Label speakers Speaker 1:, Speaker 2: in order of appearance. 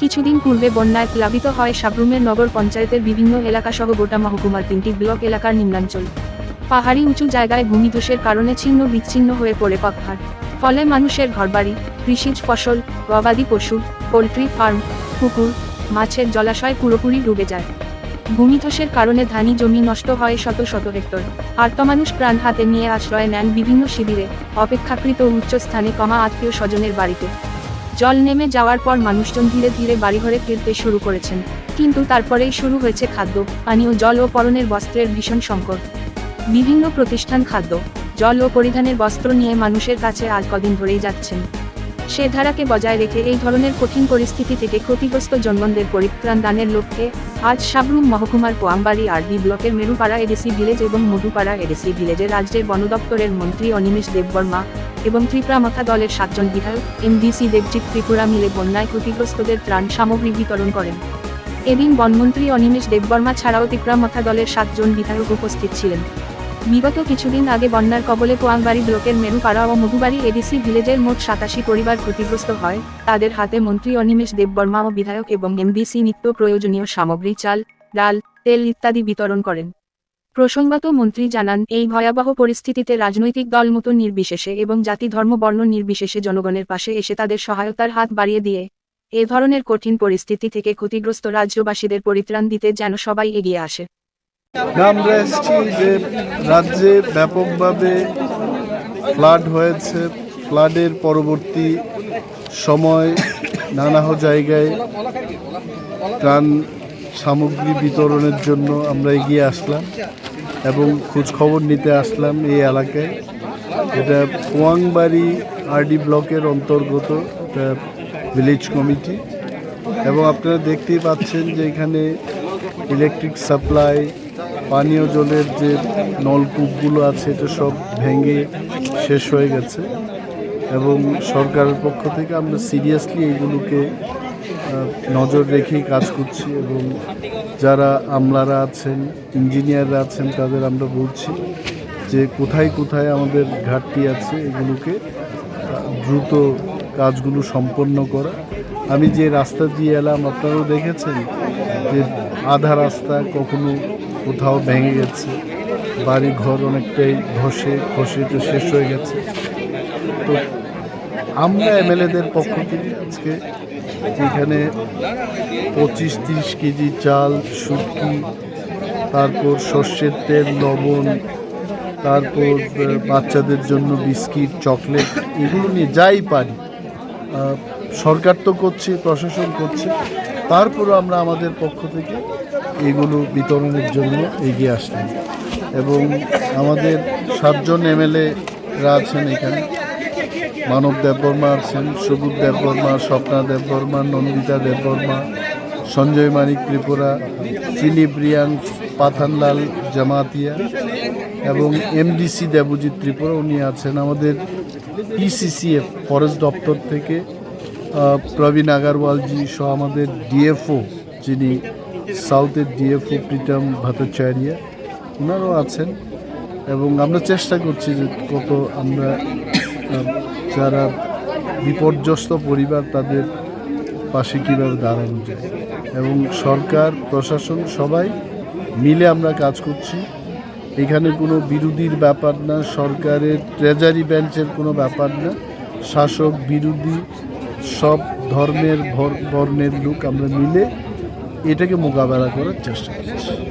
Speaker 1: কিছুদিন পূর্বে বন্যায় প্লাবিত হয় সাবরুমের নগর পঞ্চায়েতের বিভিন্ন এলাকাসহ গোটা মহকুমার তিনটি ব্লক এলাকার নিম্নাঞ্চল। পাহাড়ি উঁচু জায়গায় ভূমিধসের কারণে ছিন্ন বিচ্ছিন্ন হয়ে পড়ে পাহাড় ফলে মানুষের ঘরবাড়ি, কৃষিজ ফসল, গবাদি পশু, পোলট্রি ফার্ম, পুকুর, মাছের জলাশয় পুরোপুরি ডুবে যায়। ভূমিধসের কারণে ধানি জমি নষ্ট হয় শত শত হেক্টর। আর্তমানুষ প্রাণ হাতে নিয়ে আশ্রয় নেন বিভিন্ন শিবিরে, অপেক্ষাকৃত উচ্চ স্থানে কমা আত্মীয় স্বজনের বাড়িতে। জল নেমে যাওয়ার পর মানুষজন ধীরে ধীরে বাড়িঘরে ফিরতে শুরু করেছেন। কিন্তু তারপরেই শুরু হয়েছে খাদ্য, পানীয় জল ও পরনের বস্ত্রের ভীষণ সংকট। বিভিন্ন প্রতিষ্ঠান খাদ্য, জল ও পরিধানের বস্ত্র নিয়ে মানুষের কাছে আজ কদিন ধরেই যাচ্ছেন। সে ধারাকে বজায় রেখে এই ধরনের কঠিন পরিস্থিতি থেকে ক্ষতিগ্রস্ত জনগণদের পরিত্রাণ দানের লক্ষ্যে আজ সাবরুম মহকুমার পোয়ামবাড়ি আরবি ব্লকের মেরুপাড়া এডিসি ভিলেজ এবং মধুপাড়া এডিসি ভিলেজে রাজ্যের বন দপ্তরের মন্ত্রী অনিমেষ দেববর্মা এবং ত্রিপুরামথা দলের সাতজন বিধায়ক এমডিসি দেবজিৎ ত্রিপুরা মিলে বন্যায় ক্ষতিগ্রস্তদের ত্রাণ সামগ্রী বিতরণ করেন। এদিন বনমন্ত্রী অনিমেষ দেববর্মা ছাড়াও ত্রিপুরামথা দলের সাতজন বিধায়ক উপস্থিত ছিলেন। বিগত কিছুদিন আগে বন্যার কবলে পোয়াংবাড়ি ব্লকের মেরুপাড়া ও মধুবাড়ি এডিসি ভিলেজের মোট সাতাশি পরিবার ক্ষতিগ্রস্ত হয়। তাদের হাতে মন্ত্রী অনিমেষ দেববর্মা ও বিধায়ক এবং এমডিসি নিত্য প্রয়োজনীয় সামগ্রী, চাল, ডাল, তেল ইত্যাদি বিতরণ করেন। প্রসঙ্গত মন্ত্রী জানান, এই ভয়াবহ পরিস্থিতিতে রাজনৈতিক দল মতো নির্বিশেষে এবং জাতি ধর্ম বর্ণ নির্বিশেষে জনগণের পাশে এসে তাদের সহায়তার হাত বাড়িয়ে দিয়ে, এ ধরনের কঠিন পরিস্থিতি থেকে ক্ষতিগ্রস্ত রাজ্যবাসীদের পরিত্রাণ দিতে যেন সবাই এগিয়ে আসে।
Speaker 2: আমরা এসেছি যে রাজ্যে ব্যাপকভাবে ফ্লাড হয়েছে, ফ্লাডের পরবর্তী সময় নানা জায়গায় ত্রাণ সামগ্রী বিতরণের জন্য আমরা এগিয়ে আসলাম এবং খোঁজ খবর নিতে আসলাম এই এলাকায়। এটা পোয়াংবাড়ি আরডি ব্লকের অন্তর্গত একটা ভিলেজ কমিটি। এবং আপনারা দেখতেই পাচ্ছেন যে এখানে ইলেকট্রিক সাপ্লাই পানীয় জলের যে নলকূপগুলো আছে, এটা সব ভেঙে শেষ হয়ে গেছে এবং সরকারের পক্ষ থেকে আমরা সিরিয়াসলি এইগুলোকে নজর রেখেই কাজ করছি এবং যারা আমলারা আছেন, ইঞ্জিনিয়াররা আছেন, তাদের আমরা বলছি যে কোথায় কোথায় আমাদের ঘাটতি আছে, এগুলোকে দ্রুত কাজগুলো সম্পন্ন করা। আমি যে রাস্তা দিয়ে এলাম, আপনারাও দেখেছেন যে আধা রাস্তা কখনো কোথাও ভেঙে গেছে। বাড়ি ঘর অনেকটাই ধসে, খসে তো শেষ হয়ে গেছে। তো আমরা এমএলএদের পক্ষ থেকে আজকে এখানে পঁচিশ, তিরিশ কেজি চাল, শুটকি, তারপর সর্ষের তেল, লবণ, তারপর বাচ্চাদের জন্য বিস্কিট, চকলেট, এগুলো নিয়ে যাই পারি। সরকার তো করছে, প্রশাসন করছে। তারপরও আমরা আমাদের পক্ষ থেকে এগুলো বিতরণের জন্য এগিয়ে আসলাম। এবং আমাদের সাতজন এমএলএরা আছেন এখানে। মানব দেববর্মা আছেন সবুজ দেববর্মা স্বপ্না দেববর্মা নন্দিতা দেববর্মা সঞ্জয় মানিক ত্রিপুরা, ফিলিপ রিয়াং, পাথানলাল জামাতিয়া এবং এমডিসি দেবজিৎ ত্রিপুরা উনি আছেন। আমাদের পিসিসিএফ ফরেস্ট দপ্তর থেকে প্রবীণ আগারওয়ালজি সহ আমাদের ডিএফও যিনি সাউথের ডিএফও প্রীতম ভট্টাচার্য ওনারাও আছেন। এবং আমরা চেষ্টা করছি যে কত আমরা যারা বিপর্যস্ত পরিবার, তাদের পাশে কীভাবে দাঁড়ানো যায়। এবং সরকার, প্রশাসন সবাই মিলে আমরা কাজ করছি। এখানে কোনো বিরোধীর ব্যাপার না, সরকারের ট্রেজারি বেঞ্চের কোনো ব্যাপার না। শাসক, বিরোধী, সব ধর্মের বর্ণের লোক আমরা মিলে এটাকে মোকাবেলা করার চেষ্টা করছি।